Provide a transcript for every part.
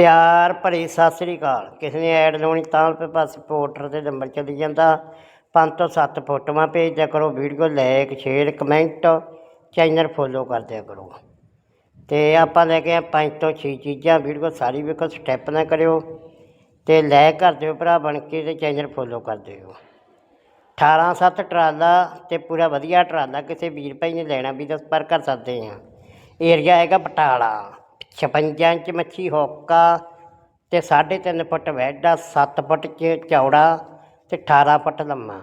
ਪਿਆਰ ਭਰੀ ਸਤਿ ਸ੍ਰੀ ਅਕਾਲ। ਕਿਸੇ ਨੇ ਐਡ ਲਾਉਣੀ ਤਾਂ ਪੇ ਪਾਸ ਪੋਰਟਰ ਤੇ ਨੰਬਰ ਚਲੀ ਜਾਂਦਾ। ਪੰਜ ਤੋਂ ਸੱਤ ਫੋਟੋਆਂ ਭੇਜਦਿਆ ਕਰੋ, video like share, comment, channel follow ਕਰਦਿਆ ਕਰੋ। ਤੇ ਆਪਾਂ ਲੈ ਕੇ ਆ ਪੰਜ ਤੋਂ ਛੇ ਚੀਜ਼ਾਂ, ਵੀਡੀਓ ਸਾਰੀ ਵੇਖੋ, ਸਟੈਪ ਨਾ ਕਰਿਓ ਤੇ ਲਾਇਕ ਕਰ ਦਿਓ ਭਰਾ ਬਣ ਕੇ ਤੇ ਚੈਨਲ ਫੋਲੋ ਕਰ ਦਿਓ। 18 ਸੱਤ ਟਰਾਲਾ ਤੇ ਪੂਰਾ ਵਧੀਆ ਟਰਾਲਾ ਕਿਸੇ ਵੀਰ ਭਾਈ ਨੇ ਲੈਣਾ ਵੀ ਤਾਂ ਪਰ ਕਰ ਸਕਦੇ ਆ ਏਰੀਆ ਹੈਗਾ ਬਟਾਲਾ। 56 ਇੰਚ ਮੱਛੀ ਹੋਕਾ ਤੇ 3.5 ਫੁੱਟ ਵੈਡਾ 7 ਫੁੱਟ ਚ ਚੌੜਾ ਤੇ 18 ਫੁੱਟ ਲੰਮਾ।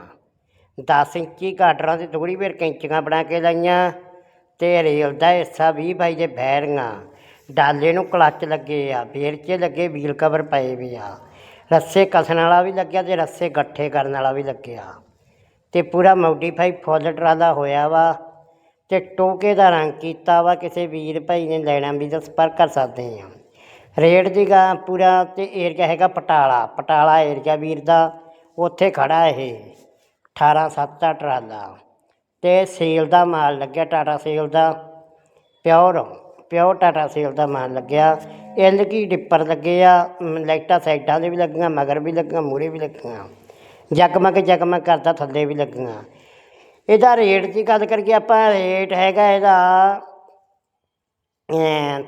10 ਇੰਚੀ ਗਾਡਰਾਂ ਤੇ ਥੋੜੀ ਵੇਰ ਕੈਂਚੀਆਂ ਬਣਾ ਕੇ ਲਾਈਆਂ ਤੇ ਰੇਲ ਦਾ ਹਿੱਸਾ 20 ਬਾਈ ਦੇ ਬੈਰੀਆਂ। ਡਾਲੇ ਨੂੰ ਕਲੱਚ ਲੱਗੇ ਆ, ਫੇਰ 'ਚ ਲੱਗੇ ਵੀਲ ਕਵਰ ਪਏ ਵੀ ਆ। ਰੱਸੇ ਕਸਣ ਵਾਲਾ ਵੀ ਲੱਗਿਆ ਤੇ ਰੱਸੇ ਗੱਠੇ ਕਰਨ ਵਾਲਾ ਵੀ ਲੱਗਿਆ। ਤੇ ਪੂਰਾ ਮੋਡੀਫਾਈ ਫੁੱਲ ਟਰਾਲਾ ਹੋਇਆ ਵਾ। ਤੇ ਟੋਕੇ ਦਾ ਰੰਗ ਕੀਤਾ ਵਾ, ਕਿਸੇ ਵੀਰ ਭਾਈ ਨੇ ਲੈਣਾ ਵੀ ਤਾਂ ਸੰਪਰਕ ਕਰ ਸਕਦੇ ਆ। ਰੇਟ ਦੀ ਗਾ ਪੂਰਾ ਤੇ ਏਰੀਆ ਹੈਗਾ ਪਟਾਲਾ ਪਟਾਲਾ ਏਰੀਆ ਵੀਰ ਦਾ, ਉੱਥੇ ਖੜਾ ਇਹ 18 ਸੱਤ ਦਾ ਟਰਾਲਾ। ਤੇ ਸੇਲ ਦਾ ਮਾਲ ਲੱਗਿਆ ਟਾਟਾ ਸੇਲ ਦਾ, ਪਿਓਰ ਪਿਓਰ ਟਾਟਾ ਸੇਲ ਦਾ ਮਾਲ ਲੱਗਿਆ। ਐਲ ਕੀ ਡਿੱਪਰ ਲੱਗੇ ਆ ਲਾਈਟਾਂ ਸਾਈਡਾਂ ਦੇ ਵੀ ਲੱਗੀਆਂ, ਮਗਰ ਵੀ ਲੱਗੀਆਂ, ਮੂਹਰੇ ਵੀ ਲੱਗੀਆਂ। ਜਗਮਗ ਜਗਮਗ ਕਰਦਾ ਥੱਲੇ ਵੀ ਲੱਗੀਆਂ। ਇਹਦਾ ਰੇਟ ਦੀ ਗੱਲ ਕਰੀਏ ਆਪਾਂ ਰੇਟ ਹੈਗਾ ਇਹਦਾ ਅਮ,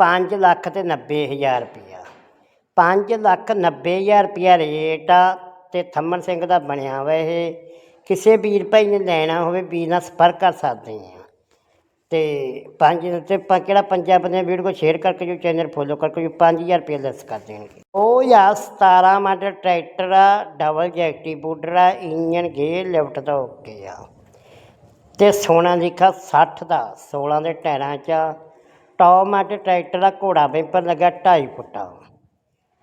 ਪੰਜ ਲੱਖ ਤੇ ਨੱਬੇ ਹਜ਼ਾਰ ਰੁਪਈਆ ਪੰਜ ਲੱਖ ਨੱਬੇ ਹਜ਼ਾਰ ਰੁਪਈਆ ਰੇਟ ਆ ਤੇ ਥੰਮਣ ਸਿੰਘ ਦਾ ਬਣਿਆ ਹੋਇਆ ਇਹ। ਕਿਸੇ ਵੀਰ ਭਾਈ ਨੇ ਲੈਣਾ ਹੋਵੇ ਵੀਰ ਨਾਲ ਸੰਪਰਕ ਕਰ ਸਕਦੇ ਆ ਤੇ ਪੰਜ ਤੇ ਪ- ਕਿਹੜਾ ਪੰਜਾਂ ਬੰਦੇ ਵੀਡੀਓ ਸ਼ੇਅਰ ਕਰਕੇ ਜੋ ਚੈਨਲ ਫੋਲੋ ਕਰਕੇ ਜੋ 5000 ਰੁਪਏ ਲੈਸ ਕਰ ਦੇਣਗੇ। ਉਹ ਜਾਂ 17 ਮਾਡਲ ਟਰੈਕਟਰ ਆ ਡਬਲ ਜੈਕਟੀ ਜੈਕਟੀਬੂਟਰ ਆ ਇੰਜਨ ਗੇ ਲਿਫਟ ਦਾ ਓਕੇ ਆ। ਤੇ ਸੋਨਾ ਲਿਖਾ 60 ਦਾ 16 ਦੇ ਟਾਇਰਾਂ 'ਚ ਆ। ਟੌਪ ਮਾਡਲ ਟਰੈਕਟਰ ਦਾ ਘੋੜਾ ਬੈਂਪਰ ਲੱਗਾ 2.5 ਫੁੱਟਾ।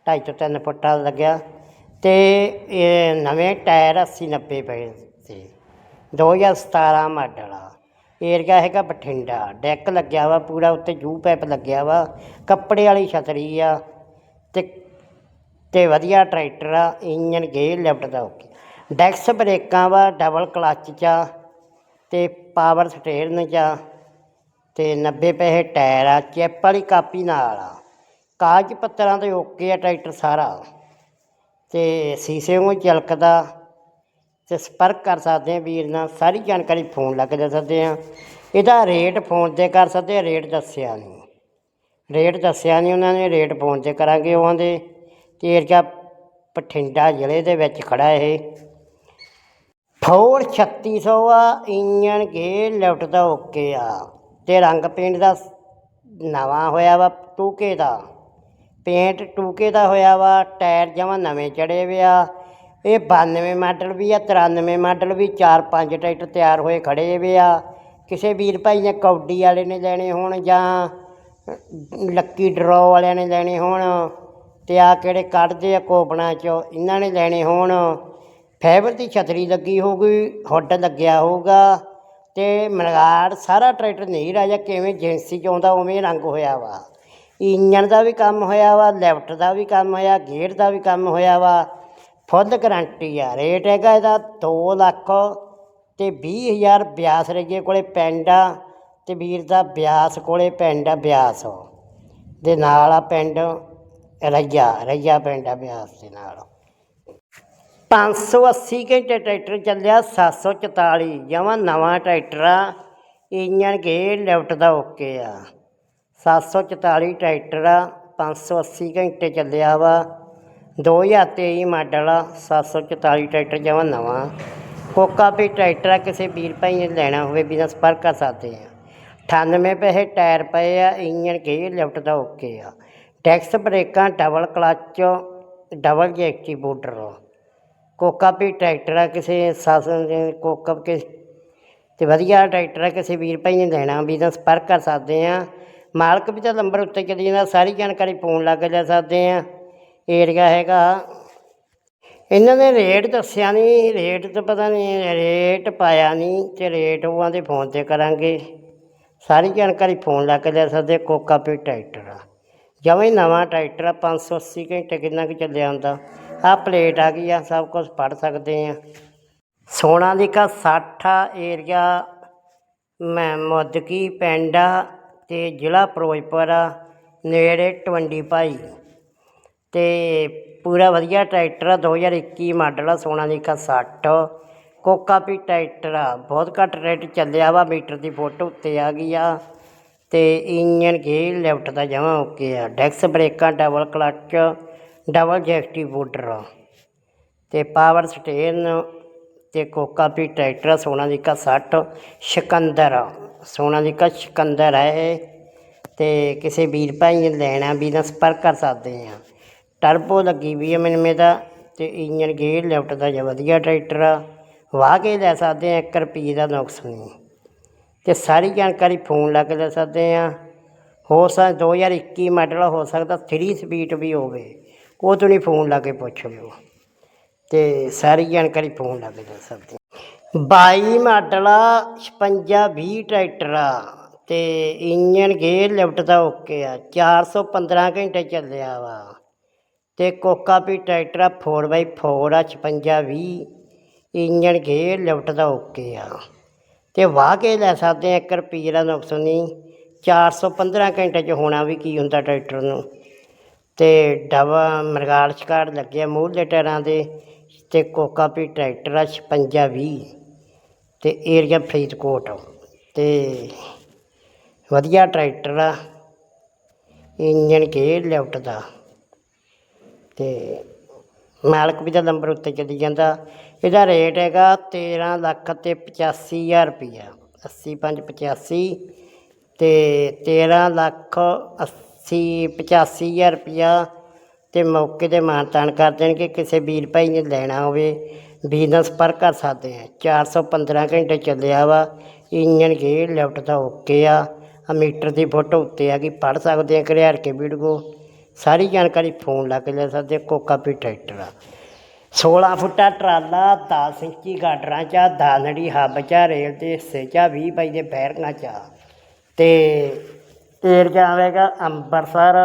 2.5 ਤੋਂ 3 ਫੁੱਟਾ ਲੱਗਿਆ। ਤੇ ਇਹ ਨਵੇਂ ਟਾਇਰ 80 90 ਪਏ ਸੀ। 2017 ਮਾਡਲ ਆ। ਏਰੀਆ ਹੈਗਾ ਬਠਿੰਡਾ। ਡੈਕ ਲੱਗਿਆ ਵਾ ਪੂਰਾ, ਉੱਤੇ ਜੂ ਪੈਪ ਲੱਗਿਆ ਵਾ। ਕੱਪੜੇ ਵਾਲੀ ਛਤਰੀ ਆ ਤੇ ਤੇ ਵਧੀਆ ਟਰੈਕਟਰ ਆ ਇੰਜਨ ਗੇਅਰ ਲਿਫਟ ਦਾ ਓਕੇ। ਡੈਕਸ ਬ੍ਰੇਕਾਂ ਵਾ, ਡਬਲ ਕਲੱਚ ਚ ਆ ਤੇ ਪਾਵਰ ਸਟੇਰਨ ਚ ਆ ਤੇ 90 ਪੈਸੇ ਟਾਇਰ ਆ, ਚੈਪ ਵਾਲੀ ਕਾਪੀ ਨਾਲ ਆ। ਕਾਗਜ਼ ਪੱਤਰਾਂ ਦੇ ਓਕੇ ਆ ਟਰੈਕਟਰ ਸਾਰਾ। ਤੇ ਸੀਸੇ ਨੂੰ ਚਲਕਦਾ। ਤੇ ਸੰਪਰਕ ਕਰ ਸਕਦੇ ਆ ਵੀਰ ਨਾਲ, ਸਾਰੀ ਜਾਣਕਾਰੀ ਫੋਨ ਲਾ ਕੇ ਦੇ ਸਕਦੇ ਆ ਇਹਦਾ ਰੇਟ ਫੋਨ ਤੇ ਕਰ ਸਕਦੇ ਆ ਰੇਟ ਦੱਸਿਆ ਨਹੀਂ। ਰੇਟ ਦੱਸਿਆ ਨਹੀਂ ਉਹਨਾਂ ਨੇ ਰੇਟ ਫੋਨ ਤੇ ਕਰਾਂਗੇ ਉਹਨਾਂ ਦੇ। ਤੇ ਏਰੀਆ ਬਠਿੰਡਾ ਜ਼ਿਲ੍ਹੇ ਦੇ ਵਿੱਚ ਖੜਾ ਇਹ। ਫੋਰ 3600 ਆ ਇੰਜਨ ਗੇ ਲਿਫਟ ਦਾ ਓਕੇ ਆ। ਤੇ ਰੰਗ ਪੇਂਟ ਦਾ ਨਵਾਂ ਹੋਇਆ ਵਾ, ਟੂਕੇ ਦਾ। ਪੇਂਟ ਟੂਕੇ ਦਾ ਹੋਇਆ ਵਾ, ਟਾਇਰ ਜਮਾਂ ਨਵੇਂ ਚੜੇ ਵੇ ਆ। ਇਹ 92 ਮਾਡਲ ਵੀ ਆ 93 ਮਾਡਲ ਵੀ 4-5 ਟਰੈਕਟਰ ਤਿਆਰ ਹੋਏ ਖੜੇ ਵੇ ਆ। ਕਿਸੇ ਵੀਰ ਭਾਈ ਨੇ ਕੌਡੀ ਵਾਲੇ ਨੇ ਲੈਣੇ ਹੋਣ ਜਾਂ ਲੱਕੀ ਡਰੋ ਵਾਲਿਆਂ ਨੇ ਲੈਣੇ ਹੋਣ ਤੇ ਆ ਕਿਹੜੇ ਕੱਢਦੇ ਆ ਕੋਪਣਾ 'ਚੋਂ, ਇਹਨਾਂ ਨੇ ਲੈਣੇ ਹੋਣ। ਫਾਈਬਰ ਦੀ ਛਤਰੀ ਲੱਗੀ ਹੋਊਗੀ, ਹੁੱਡ ਲੱਗਿਆ ਹੋਊਗਾ ਤੇ ਮਲਗਾੜ ਸਾਰਾ ਟਰੈਕਟਰ ਨਹੀਂ ਰਾਜਾ ਕਿਵੇਂ ਏਜੰਸੀ ਚ ਆਉਂਦਾ ਉਵੇਂ ਰੰਗ ਹੋਇਆ ਵਾ। ਇੰਜਣ ਦਾ ਵੀ ਕੰਮ ਹੋਇਆ ਵਾ, ਲੈਫਟ ਦਾ ਵੀ ਕੰਮ ਹੋਇਆ, ਗੇਅਰ ਦਾ ਵੀ ਕੰਮ ਹੋਇਆ ਵਾ। ਫੁੱਲ ਗਰੰਟੀ ਆ, ਰੇਟ ਹੈਗਾ ਇਹਦਾ 2 ਲੱਖ ਤੇ 20000 ਬਿਆਸ ਰਈਏ ਕੋਲੇ ਪਿੰਡ ਆ ਤੇ ਵੀਰ ਦਾ ਬਿਆਸ ਕੋਲੇ ਪਿੰਡ ਆ ਬਿਆਸ। ਦੇ ਨਾਲ ਆ ਪਿੰਡ ਰਈਆ ਰਈਆ ਪਿੰਡ ਆ ਬਿਆਸ ਦੇ ਨਾਲ। 580 ਘੰਟੇ ਟਰੈਕਟਰ ਚੱਲਿਆ 744 ਜਮਾਂ ਨਵਾਂ ਟਰੈਕਟਰ ਆ ਇੰਜਨ ਗੇਅਰ ਲਿਫਟ ਦਾ ਓਕੇ ਆ। 744 ਟਰੈਕਟਰ ਆ 580 ਘੰਟੇ ਚੱਲਿਆ ਵਾ। 2023 ਮਾਡਲ ਆ 744 ਟਰੈਕਟਰ ਜਮਾਂ ਨਵਾਂ। ਕੋਕਾ ਵੀ ਟਰੈਕਟਰ ਕਿਸੇ ਵੀਰ ਭਾਈ ਨੇ ਲੈਣਾ ਹੋਵੇ, ਬਿਨਾਂ ਸੰਪਰਕ ਕਰ ਸਕਦੇ ਆ। 98 ਪੈਸੇ ਟਾਇਰ ਪਏ ਆ ਇੰਜਨ ਕੇ ਲਿਫਟ ਦਾ ਓਕੇ ਆ। ਟੈਕਸ ਬ੍ਰੇਕਾਂ, ਡਬਲ ਕਲਚ, ਡਬਲ ਜੈਕਟੀਬੂਟਰ ਕੋਕਾ ਵੀ ਟਰੈਕਟਰ ਆ, ਕਿਸੇ ਸਾਸਨ ਦੇ ਕੋਕਾ ਕੇ ਤੇ ਵਧੀਆ ਟਰੈਕਟਰ ਆ, ਕਿਸੇ ਵੀਰ ਭਾਈ ਨੇ ਲੈਣਾ ਵੀ ਤਾਂ ਸੰਪਰਕ ਕਰ ਸਕਦੇ ਆ। ਮਾਲਕ ਵੀ ਤਾਂ ਨੰਬਰ ਉੱਤੇ ਚੱਲੀ ਜਾਂਦਾ, ਸਾਰੀ ਜਾਣਕਾਰੀ ਫੋਨ ਲੱਗ ਕੇ ਲੈ ਸਕਦੇ ਆ। ਏਰੀਆ ਹੈਗਾ। ਇਹਨਾਂ ਨੇ ਰੇਟ ਦੱਸਿਆ ਨਹੀਂ ਰੇਟ ਤਾਂ ਪਤਾ ਨਹੀਂ ਰੇਟ ਪਾਇਆ ਨਹੀਂ ਤੇ ਰੇਟ ਉਹਨਾਂ ਦੇ ਫੋਨ ਤੇ ਕਰਾਂਗੇ। ਸਾਰੀ ਜਾਣਕਾਰੀ ਫੋਨ ਲਾ ਕੇ ਲੈ ਸਕਦੇ ਕੋਕਾ ਪੀ ਟਰੈਕਟਰ ਆ। ਜਮਾਂ ਨਵਾਂ ਟਰੈਕਟਰ ਆ 580 ਘੰਟੇ ਕਿੰਨਾ ਕੁ ਚੱਲਿਆ ਹੁੰਦਾ। ਆ ਪਲੇਟ ਆ ਗਈ ਆ, ਸਭ ਕੁਝ ਪੜ ਸਕਦੇ ਆ। ਸੋਨਾ ਦੀ ਲਿਖਾ 60 ਏਰੀਆ ਮੈਂ ਮੁੱਦਕੀ ਪਿੰਡ ਆ ਤੇ ਜ਼ਿਲ੍ਹਾ ਫਿਰੋਜ਼ਪੁਰ ਆ, ਨੇੜੇ ਟਵੰਡੀ ਭਾਈ। ਅਤੇ ਪੂਰਾ ਵਧੀਆ ਟਰੈਕਟਰ ਆ 2021 ਮਾਡਲ ਆ ਸੋਨਾਲੀਕਾ 60 ਕੋਕਾ ਵੀ ਟਰੈਕਟਰ ਆ ਬਹੁਤ ਘੱਟ ਰੇਟ ਚੱਲਿਆ ਵਾ ਮੀਟਰ ਦੀ ਫੋਟੋ ਉੱਤੇ ਆ ਗਈ ਆ। ਅਤੇ ਇੰਜਨ ਗੇਅਰ ਲੈਫਟ ਦਾ ਜਮਾ ਓਕੇ ਆ ਡੈਕਸ ਬ੍ਰੇਕਾਂ ਡਬਲ ਕਲੱਚ ਡਬਲ ਜੈਕਟੀ ਬੋਡਰ ਅਤੇ ਪਾਵਰ ਸਟੇਨ ਅਤੇ ਕੋਕਾ ਟਰੈਕਟਰ ਆ, ਸੋਨਾਲੀਕਾ ਸੱਠ ਸਿਕੰਦਰ ਆ। ਸੋਨਾਲੀਕਾ ਸਿਕੰਦਰ ਹੈ ਇਹ। ਅਤੇ ਕਿਸੇ ਵੀਰ ਭਾਈ ਨੇ ਲੈਣਾ ਵੀ ਤਾਂ ਸੰਪਰਕ ਕਰ ਸਕਦੇ ਆ। ਟਰਬੋ ਲੱਗੀ ਵੀ ਹੈ ਮੈਨੂੰ ਇਹਦਾ, ਤੇ ਇੰਜਨ ਗੇਅਰ ਲਿਫਟ ਦਾ ਜਿਹਾ ਵਧੀਆ ਟਰੈਕਟਰ ਆ। ਵਾਹ ਕੇ ਲੈ ਸਕਦੇ ਆ 1 ਰੁਪਏ ਦਾ ਨੁਕਸ ਨਹੀਂ। ਤੇ ਸਾਰੀ ਜਾਣਕਾਰੀ ਫੋਨ ਲਾ ਕੇ ਲੈ ਸਕਦੇ ਆ। ਹੋ ਸਕਦਾ 2021 ਮਾਡਲ ਹੋ ਸਕਦਾ 3 ਸਪੀਡ ਵੀ ਹੋਵੇ। ਉਹ ਤੁਸੀਂ ਫੋਨ ਲਾ ਕੇ ਪੁੱਛ ਲਿਓ। ਤੇ ਸਾਰੀ ਜਾਣਕਾਰੀ ਫੋਨ ਲਾ ਕੇ ਲੈ ਸਕਦੇ ਆ। 22 ਮਾਡਲ ਆ 56 20 ਟਰੈਕਟਰ ਆ। ਤੇ ਇੰਜਨ ਗੇਅਰ ਲਿਫਟ ਦਾ ਓਕੇ ਆ। 415 ਘੰਟੇ ਚੱਲਿਆ ਵਾ। ਅਤੇ ਕੋਕਾ ਪੀ ਟਰੈਕਟਰ ਆ 4x4 ਆ, ਛਪੰਜਾ ਵੀਹ, ਇੰਜਣ ਗੇਅਰ ਲਿਫਟ ਦਾ ਓਕੇ ਆ। ਅਤੇ ਵਾਹ ਕੇ ਲੈ ਸਕਦੇ ਆ 1 ਰੁਪਈਏ ਦਾ ਨੁਕਸ ਨਹੀਂ 415 ਘੰਟੇ ਚ ਹੋਣਾ ਵੀ ਕੀ ਹੁੰਦਾ ਟਰੈਕਟਰ ਨੂੰ। ਤੇ ਡਬਾ ਮਰਗਾਲ ਸ਼ਿਕਾਰ ਲੱਗਿਆ ਮੂਹਰਲੇ ਟਾਇਰਾਂ ਦੇ ਅਤੇ ਕੋਕਾ ਵੀ ਟਰੈਕਟਰ ਆ, ਛਪੰਜਾ ਵੀਹ। ਅਤੇ ਏਰੀਆ ਫਰੀਦਕੋਟ। ਅਤੇ ਵਧੀਆ ਟਰੈਕਟਰ ਆ, ਇੰਜਣ ਗੇਅਰ ਲਿਫਟ ਦਾ। ਅਤੇ ਮਾਲਕ ਵੀ ਦਾ ਨੰਬਰ ਉੱਤੇ ਚਲੀ ਜਾਂਦਾ। ਇਹਦਾ ਰੇਟ ਹੈਗਾ 13 ਲੱਖ ਅਤੇ ਪਚਾਸੀ ਹਜ਼ਾਰ ਰੁਪਈਆ। ਅੱਸੀ ਪੰਜ ਪਚਾਸੀ ਅਤੇ ਤੇਰ੍ਹਾਂ ਲੱਖ ਅੱਸੀ ਪਚਾਸੀ ਹਜ਼ਾਰ ਰੁਪਈਆ ਅਤੇ ਮੌਕੇ ਤੇ ਮਾਣ ਤਾਣ ਕਰ ਦੇਣਗੇ। ਕਿਸੇ ਵੀਰ ਭਾਈ ਨੇ ਲੈਣਾ ਹੋਵੇ ਬਿਜ਼ਨਸ ਪਰ ਕਰ ਸਕਦੇ ਆ। 415 ਘੰਟੇ ਚੱਲਿਆ ਵਾ। ਇੰਜਨ ਗੇਅਰ ਲੈਫਟ ਦਾ ਓਕੇ ਆ। ਆ ਮੀਟਰ ਦੀ ਫੋਟੋ ਉੱਤੇ ਆ ਗਈ। ਪੜ ਸਕਦੇ ਆ ਘਰਿਆੜ ਕੇ ਵੀਡੀਓ। ਸਾਰੀ ਜਾਣਕਾਰੀ ਫੋਨ ਲਾ ਕੇ ਲੈ ਸਕਦੇ ਕੋਕਾ ਵੀ ਟਰੈਕਟਰ ਆ 16 ਫੁੱਟਾ ਟਰਾਲਾ 10 ਇੰਚੀ ਗਾਡਰਾਂ ਚ ਆ, ਦਾਨੜੀ ਹੱਬ ਚ ਰੇਲ ਦੇ ਹਿੱਸੇ ਚ ਆ, 20 ਬਾਈ ਦੇ ਬੈਰਕਾਂ ਚ ਆ। ਤੇ ਏਰੀਆ ਆਵੇਗਾ ਅੰਬਰਸਰ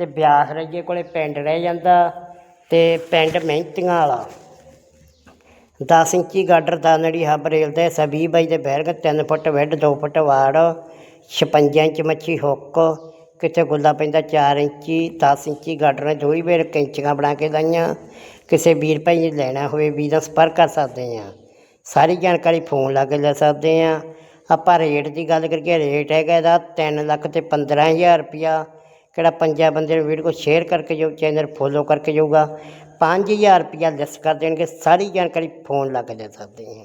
ਤੇ ਬਿਆਸ ਰਜੇ ਕੋਲੇ ਪਿੰਡ ਰਹਿ ਜਾਂਦਾ ਤੇ ਪਿੰਡ ਮਹਿੰਤੀਆਂ ਵਾਲਾ 10 ਇੰਚੀ ਗਾਡਰ ਦਾਨੜੀ ਹੱਬ ਰੇਲ ਦੇ ਹਿੱਸਾ 20 ਬਾਈ ਦੇ ਬੈਰਕ 3 ਫੁੱਟ ਵਿੱਡ 2 ਫੁੱਟ ਵਾੜ 56 ਇੰਚ ਮੱਛੀ ਹੁੱਕ ਕਿੱਥੇ ਗੁੱਲਾ ਪੈਂਦਾ? 4 ਇੰਚੀ 10 ਇੰਚੀ ਗਾਡਰ ਨੇ ਦੋ ਵੇਰ ਕੈਂਚੀਆਂ ਬਣਾ ਕੇ ਲਾਈਆਂ। ਕਿਸੇ ਵੀਰ ਭਾਈ ਨੇ ਲੈਣਾ ਹੋਵੇ ਵੀ ਦਾ ਸੰਪਰਕ ਕਰ ਸਕਦੇ ਆ ਸਾਰੀ ਜਾਣਕਾਰੀ ਫੋਨ ਲਾ ਕੇ ਲੈ ਸਕਦੇ ਆ ਆਪਾਂ ਰੇਟ ਦੀ ਗੱਲ ਕਰੀਏ, ਰੇਟ ਹੈਗਾ ਇਹਦਾ 3 ਲੱਖ ਤੇ 15000 ਰੁਪਿਆ ਕਿਹੜਾ ਪੰਜਾਂ ਬੰਦੇ ਨੂੰ ਵੀਡੀਓ ਕੋ ਸ਼ੇਅਰ ਕਰਕੇ ਜੋ ਚੈਨਲ ਫੋਲੋ ਕਰਕੇ ਜਾਊਗਾ। 5000 ਰੁਪਿਆ ਲੈਸ ਕਰ ਦੇਣਗੇ, ਸਾਰੀ ਜਾਣਕਾਰੀ ਫੋਨ ਲਾ ਕੇ ਲੈ ਸਕਦੇ ਆ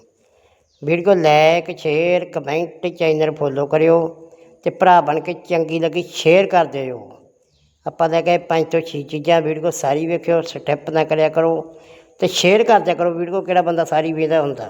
video like share comment channel follow ਕਰਿਓ। ਤੇ ਭਰਾ ਬਣ ਕੇ ਚੰਗੀ ਲੱਗੀ ਸ਼ੇਅਰ ਕਰ ਦਿਓ। ਆਪਾਂ ਤਾਂ ਕੇ ਪੰਜ ਤੋਂ ਛੇ ਚੀਜ਼ਾਂ ਵੀਡੀਓ ਸਾਰੀ ਵੇਖਿਓ, ਸਟੈਪ ਨਾ ਕਰਿਆ ਕਰੋ ਤੇ ਸ਼ੇਅਰ ਕਰਦਿਆ ਕਰੋ, ਵੀਡੀਓ ਕਿਹੜਾ ਬੰਦਾ ਸਾਰੀ ਵੇਖਦਾ ਹੁੰਦਾ।